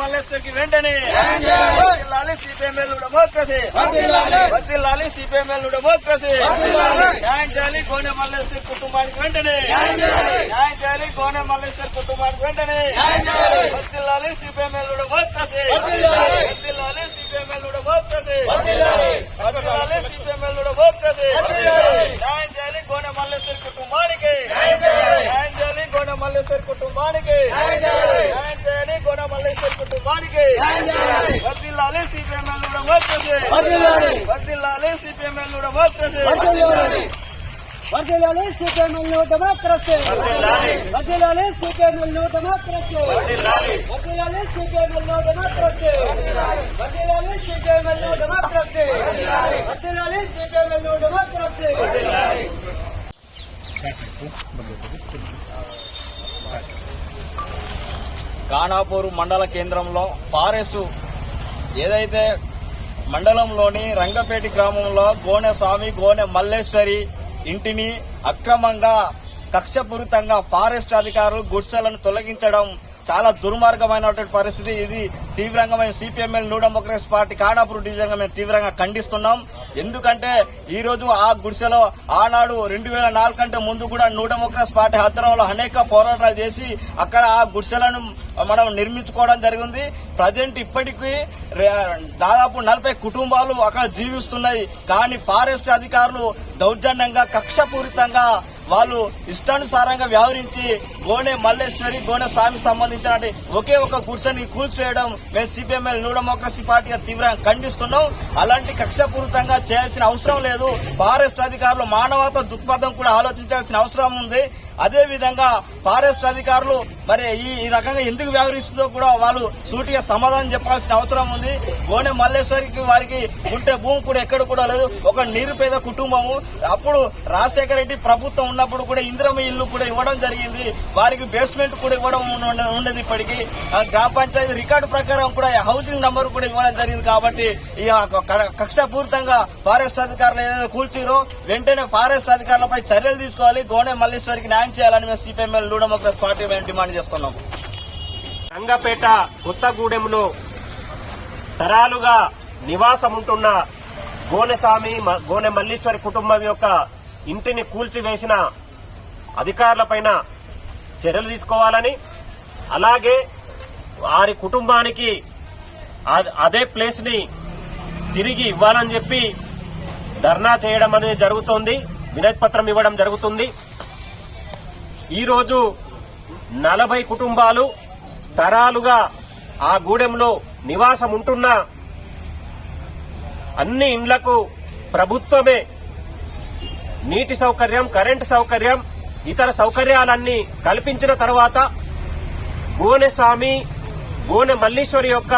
మల్లేశ్వరికి వెంటనే. వర్ధిల్లాలి CPML democracy. వర్ధిల్లాలి సిపిఎంఎల్ డెమోక్రసీ. న్యాయం చేయాలి కోనే మల్లేశ్వర్ కుటుంబానికి వెంటనే. న్యాయం చేయాలి. కోనే మల్లేశ్వర్ కుటుంబానికి వెంటనే. వర్ధిల్లాలి సిపిఎంఎల్ డెమోక్రసీ. వర్ధిల్లాలి సిపిఎంఎల్ డెమోక్రసీ వర్ధిల్లాలి సిపిఎంఎల్ డెమోక్రసీ న్యాయం చేయాలి కోనే మల్లేశ్వర్ కుటుంబానికి న్యాయం చేయాలి కోనే మల్లేశ్వర్ కుటుంబానికి న్యాయం చేయాలి కోనే మల్లేశ్వర్ కుటుంబానికి వర్ధిల్లాలి సిపిఎంఎల్ డెమోక్రసీ వర్ధిల్లాలి సిపిఎంఎల్ డెమోక్రసీ వర్ధిల్లాలి సిపిఎంఎల్ డెమోక్రసీ వర్ధిల్లాలి సిపిఎంఎల్ డెమోక్రసీ వర్ధిల్లాలి సిపిఎంఎల్ డెమోక్రసీ వర్ధిల్లాలి సిపిఎంఎల్ డెమోక్రసీ వర్ధిల్లాలి సిపిఎంఎల్ డెమోక్రసీ ఖానాపూర్ మండల కేంద్రంలో ఫారెస్ట్ ఏదైతే మండలంలోని రంగపేట గ్రామంలో గోనె స్వామి గోనె మల్లేశ్వరి ఇంటిని అక్రమంగా కక్షపూరితంగా ఫారెస్ట్ అధికారులు గుడ్సలను తొలగించడం చాలా దుర్మార్గమైనటువంటి పరిస్థితి. ఇది తీవ్రంగా మేము CPML new democracy party Khanapur డివిజన్గా మేము తీవ్రంగా ఖండిస్తున్నాం. ఎందుకంటే ఈ రోజు ఆ గుడిసెలో ఆనాడు రెండు వేల నాలుగు కంటే ముందు కూడా న్యూ డెమోక్రసీ పార్టీ ఆధ్వర్యంలో అనేక పోరాటాలు చేసి అక్కడ ఆ గుడిసెలను మనం నిర్మించుకోవడం జరిగింది. ప్రజెంట్ ఇప్పటికీ దాదాపు నలభై కుటుంబాలు అక్కడ జీవిస్తున్నాయి. కానీ ఫారెస్ట్ అధికారులు దౌర్జన్యంగా కక్షపూరితంగా వాళ్ళు ఇష్టానుసారంగా వ్యవహరించి గోనె మల్లేశ్వరి గోనె స్వామి సంబంధించిన ఒకే ఒక గుడిసెని కూల్చేయడం మేము సిపిఎంఎల్ న్యూ డెమోక్రసీ పార్టీగా తీవ్రంగా ఖండిస్తున్నాం. అలాంటి కక్షపూరితంగా చేయాల్సిన అవసరం లేదు. ఫారెస్ట్ అధికారులు మానవత దృక్పథం కూడా ఆలోచించాల్సిన అవసరం ఉంది. అదేవిధంగా ఫారెస్ట్ అధికారులు మరి ఈ ఈ రకంగా ఎందుకు వ్యవహరిస్తుందో కూడా వాళ్ళు సూటిగా సమాధానం చెప్పాల్సిన అవసరం ఉంది. గోనె మల్లేశ్వరికి వారికి ఉంటే భూమి కూడా ఎక్కడ కూడా లేదు. ఒక నిరుపేద కుటుంబము. అప్పుడు రాజశేఖర రెడ్డి ప్రభుత్వం ఉన్నప్పుడు కూడా ఇందిరమ్మ ఇల్లు కూడా ఇవ్వడం జరిగింది. వారికి బేస్మెంట్ కూడా ఇవ్వడం ఉండదు ఉండేది ఇప్పటికీ. ఆ గ్రామ పంచాయతీ రికార్డు ప్రకారం కూడా హౌసింగ్ నంబర్ కూడా ఇవ్వడం జరిగింది కాబట్టి ఈ కక్షపూరితంగా ఫారెస్ట్ అధికారులు ఏదైతే కూల్చిరో వెంటనే ఫారెస్ట్ అధికారులపై చర్యలు తీసుకోవాలి. గోనె మల్లేశ్వరికి న్యాయం చేయాలని మేము సిపిఎంఎల్ న్యూ పార్టీ మేము డిమాండ్ చేస్తున్నాం రంగపేట కొత్తగూడెంలో తరాలుగా నివాసముంటున్న గోనెస్వామి గోనె మల్లీశ్వరి కుటుంబం యొక్క ఇంటిని కూల్చివేసిన అధికారులపైన చర్యలు తీసుకోవాలని అలాగే వారి కుటుంబానికి అదే ప్లేస్ని తిరిగి ఇవ్వాలని చెప్పి ధర్నా చేయడం అనేది జరుగుతోంది. వినతి పత్రం ఇవ్వడం జరుగుతుంది. ఈరోజు నలభై కుటుంబాలు తరాలుగా ఆ గూడెంలో నివాసం ఉంటున్న అన్ని ఇండ్లకు ప్రభుత్వమే నీటి సౌకర్యం కరెంటు సౌకర్యం ఇతర సౌకర్యాలన్నీ కల్పించిన తర్వాత గోనె స్వామి గోనె మల్లీశ్వరి యొక్క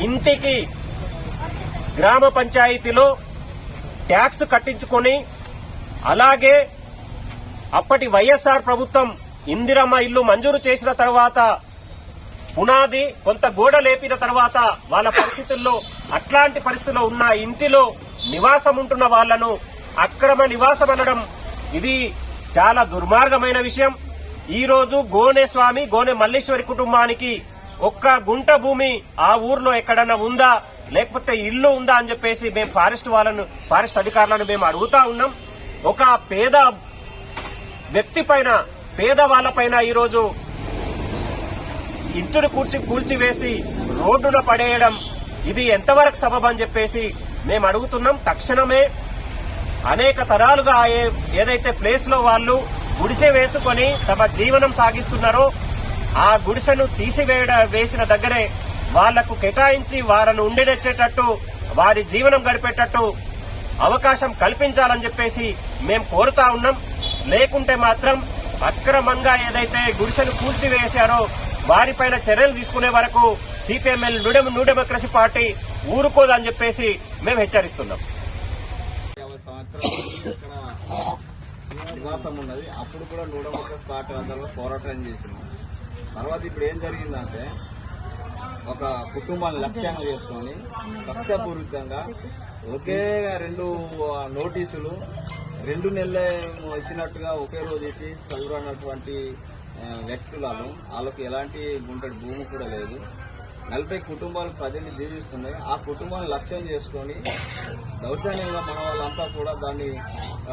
ఇంటికి గ్రామ పంచాయతీలో ట్యాక్స్ కట్టించుకొని అలాగే అప్పటి వైఎస్ఆర్ ప్రభుత్వం ఇందిరమ్మ ఇల్లు మంజూరు చేసిన తర్వాత పునాది కొంత గోడ లేపిన తర్వాత వాళ్ళ పరిస్థితుల్లో అట్లాంటి పరిస్థితుల్లో ఉన్న ఇంటిలో నివాసం ఉంటున్న వాళ్ళను అక్రమ నివాసం అనడం ఇది చాలా దుర్మార్గమైన విషయం. ఈ రోజు గోనె స్వామి గోనె మల్లేశ్వరి కుటుంబానికి ఒక్క గుంట భూమి ఆ ఊర్లో ఎక్కడన్నా ఉందా? లేకపోతే ఇల్లు ఉందా అని చెప్పేసి మేము ఫారెస్ట్ వాళ్ళను ఫారెస్ట్ అధికారులను మేము అడుగుతా ఉన్నాం. ఒక పేద వ్యక్తి పైన పేదవాళ్ళపైన ఈరోజు ఇంటిని కూర్చి కూల్చివేసి రోడ్డున పడేయడం ఇది ఎంతవరకు సబబని చెప్పేసి మేము అడుగుతున్నాం. తక్షణమే అనేక తరాలుగా ఏ- ఏదైతే ప్లేస్లో వాళ్ళు గుడిసె వేసుకొని తమ జీవనం సాగిస్తున్నారో ఆ గుడిసెను తీసివేయడ వేసిన దగ్గరే వాళ్ళకు కేటాయించి వారిని ఉండినచ్చేటట్టు వారి జీవనం గడిపేటట్టు అవకాశం కల్పించాలని చెప్పేసి మేము కోరుతా ఉన్నాం. లేకుంటే మాత్రం అక్రమంగా ఏదైతే గుడిసెను కూల్చివేశారో వారిపైన చర్యలు తీసుకునే వరకు సిపిఎంఎల్ న్యూ డెమోక్రసీ పార్టీ ఊరుకోదని చెప్పేసి మేము హెచ్చరిస్తున్నాం. నివాసం ఉన్నది. అప్పుడు కూడా నూడమొక్క పార్టీ అందరూ పోరాటం చేసినాం. తర్వాత ఇప్పుడు ఏం జరిగిందంటే ఒక కుటుంబాన్ని లక్ష్యంగా చేసుకొని లక్ష్యపూర్వకంగా ఒకే రెండు నోటీసులు రెండు నెలలే ఇచ్చినట్టుగా ఒకే రోజు ఇచ్చి చదువురానటువంటి వ్యక్తులను వాళ్ళకి ఎలాంటి గుంటడి భూమి కూడా లేదు. నలభై కుటుంబాలు ప్రజలు జీవిస్తున్నాయి. ఆ కుటుంబాన్ని లక్ష్యం చేసుకొని దౌర్జన్యంగా మన వాళ్ళంతా కూడా దాన్ని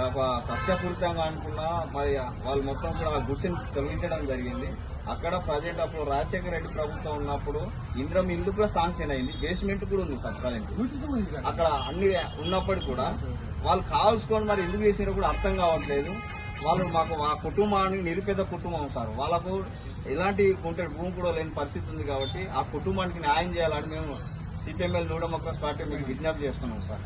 ఒక కక్షపూరితంగా అనుకున్నా మరి వాళ్ళు మొత్తం కూడా ఆ గుడిసెని తొలగించడం జరిగింది. అక్కడ ప్రజెంట్ అప్పుడు రాజశేఖర రెడ్డి ప్రభుత్వం ఉన్నప్పుడు ఇంద్రం ఇల్లు కూడా శాంక్షన్ అయింది. బేస్మెంట్ కూడా ఉంది సార్ అక్కడ అన్ని ఉన్నప్పటికీ కూడా వాళ్ళు కావాల్సుకొని మరి ఎందుకు చేసినారో కూడా అర్థం కావట్లేదు. వాళ్ళు మాకు ఆ కుటుంబానికి నిరుపేద కుటుంబం సార్. వాళ్ళకు ఎలాంటి కుంటే భూమి కూడా లేని పరిస్థితి ఉంది కాబట్టి ఆ కుటుంబానికి న్యాయం చేయాలని మేము సిపిఎంఎల్ డెమోక్రస్ పార్టీ మీకు విజ్ఞప్తి చేస్తున్నాం సార్.